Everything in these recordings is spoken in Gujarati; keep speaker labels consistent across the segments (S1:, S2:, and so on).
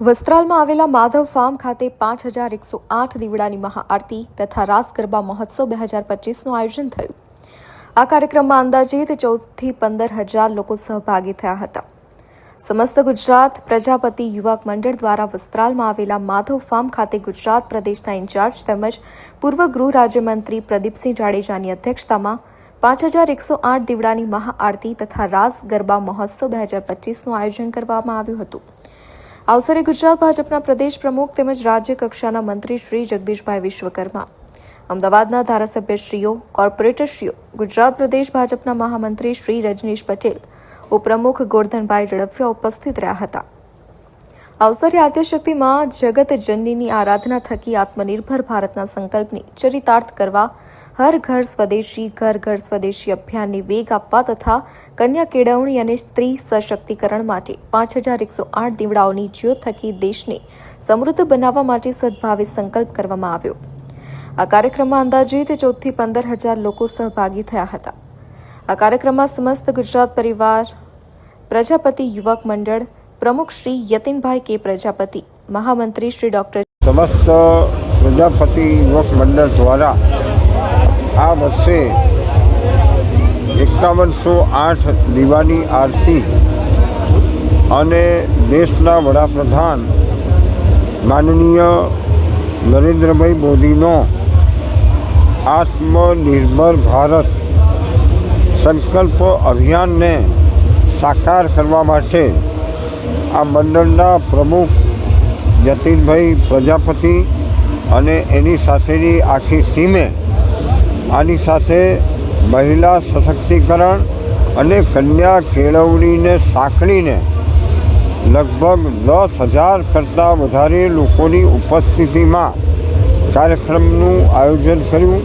S1: વસ્ત્રાલમાં આવેલા માધવ ફાર્મ ખાતે પાંચ હજાર એકસો આઠ દીવડાની મહાઆરતી તથા રાસ ગરબા મહોત્સવ બે હજાર પચીસનું આયોજન થયું. આ કાર્યક્રમમાં અંદાજિત ચૌદથી પંદર હજાર લોકો સહભાગી થયા હતા. સમસ્ત ગુજરાત પ્રજાપતિ યુવક મંડળ દ્વારા વસ્ત્રાલમાં આવેલા માધવ ફાર્મ ખાતે ગુજરાત પ્રદેશના ઇન્ચાર્જ તેમજ પૂર્વ ગૃહ રાજ્યમંત્રી પ્રદીપસિંહ જાડેજાની અધ્યક્ષતામાં પાંચ હજાર એકસો આઠ દીવડાની મહાઆરતી તથા રાસ ગરબા મહોત્સવ બે હજાર પચીસનું આયોજન કરવામાં આવ્યું હતું. અવસરે ગુજરાત ભાજપના પ્રદેશ પ્રમુખ તેમજ રાજ્ય કક્ષાના મંત્રી શ્રી જગદીશભાઈ વિશ્વકર્મા, અમદાવાદના ધારાસભ્યશ્રીઓ, કોર્પોરેટરશ્રીઓ, ગુજરાત પ્રદેશ ભાજપના મહામંત્રી શ્રી રજનીશ પટેલ, ઉપપ્રમુખ ગોરધનભાઈ ઝડફિયા ઉપસ્થિત રહ્યા હતા. અવસરે આદ્યશક્તિમાં જગત જનનીની આરાધના થકી આત્મનિર્ભર ભારતના સંકલ્પને ચરિતાર્થ કરવા, હર ઘર સ્વદેશી, ઘર ઘર સ્વદેશી અભિયાનને વેગ આપવા તથા કન્યા કેળવણી અને સ્ત્રી સશક્તિકરણ માટે પાંચ હજાર એકસો આઠ દીવડાઓની જ્યોત થકી દેશને સમૃદ્ધ બનાવવા માટે સદભાવે સંકલ્પ કરવામાં આવ્યો. આ કાર્યક્રમમાં અંદાજિત ચૌદથી પંદર હજાર લોકો સહભાગી થયા હતા. આ કાર્યક્રમમાં સમસ્ત ગુજરાત પરિવાર, પ્રજાપતિ યુવક મંડળ પ્રમુખ શ્રી યતિનભાઈ કે પ્રજાપતિ, મહામંત્રી શ્રી ડોક્ટર
S2: સમસ્ત પ્રજાપતિ યુવક મંડળ દ્વારા આ વર્ષે એકાવનસો આઠ દીવાની આરતી અને દેશના વડાપ્રધાન માનનીય નરેન્દ્રભાઈ મોદીનો આત્મનિર્ભર ભારત સંકલ્પ અભિયાનને સાકાર કરવા માટે આ મંડળના પ્રમુખ જતીનભાઈ પ્રજાપતિ અને એની સાથેની આખી ટીમે આની સાથે મહિલા સશક્તિકરણ અને કન્યા કેળવણીને સાંકળીને લગભગ દસ હજાર કરતાં વધારે લોકોની ઉપસ્થિતિમાં કાર્યક્રમનું આયોજન કર્યું,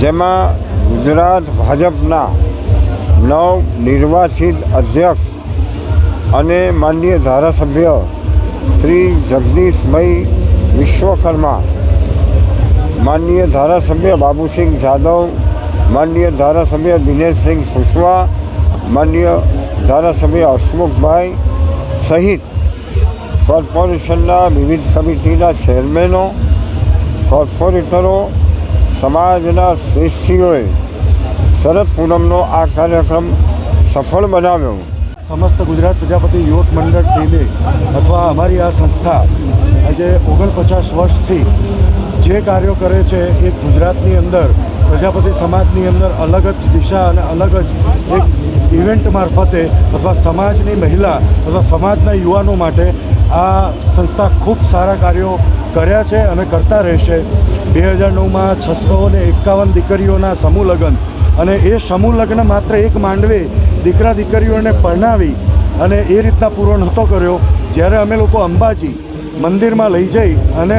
S2: જેમાં ગુજરાત ભાજપના નવ નિર્વાચિત અધ્યક્ષ અને માનનીય ધારાસભ્ય શ્રી જગદીશભાઈ વિશ્વકર્મા, માનનીય ધારાસભ્ય બાબુસિંહ જાદવ, માનનીય ધારાસભ્ય દિનેશસિંહ કુશવા માનનીય ધારાસભ્ય હસમુખભાઈ સહિત કોર્પોરેશનના વિવિધ કમિટીના ચેરમેનો, કોર્પોરેટરો, સમાજના શ્રેષ્ઠીઓએ શરદ પૂનમનો આ કાર્યક્રમ સફળ બનાવ્યો.
S3: સમસ્ત ગુજરાત પ્રજાપતિ યુવક મંડળ ટીમે અથવા અમારી આ સંસ્થા આજે ઓગણપચાસ વર્ષથી જે કાર્યો કરે છે એ ગુજરાતની અંદર, પ્રજાપતિ સમાજની અંદર અલગ જ દિશા અને અલગ જ એક ઇવેન્ટ મારફતે અથવા સમાજની મહિલા અથવા સમાજના યુવાનો માટે આ સંસ્થા ખૂબ સારા કાર્યો કર્યા છે અને કરતા રહેશે. બે હજાર નવમાં છસો ને એકાવન દીકરીઓના સમૂહ લગ્ન અને એ સમૂહ લગ્ન માત્ર એક માંડવે દીકરા દીકરીઓને પરણાવી અને એ રીતના પૂરો નહોતો કર્યો, જ્યારે અમે લોકો અંબાજી મંદિરમાં લઈ જઈ અને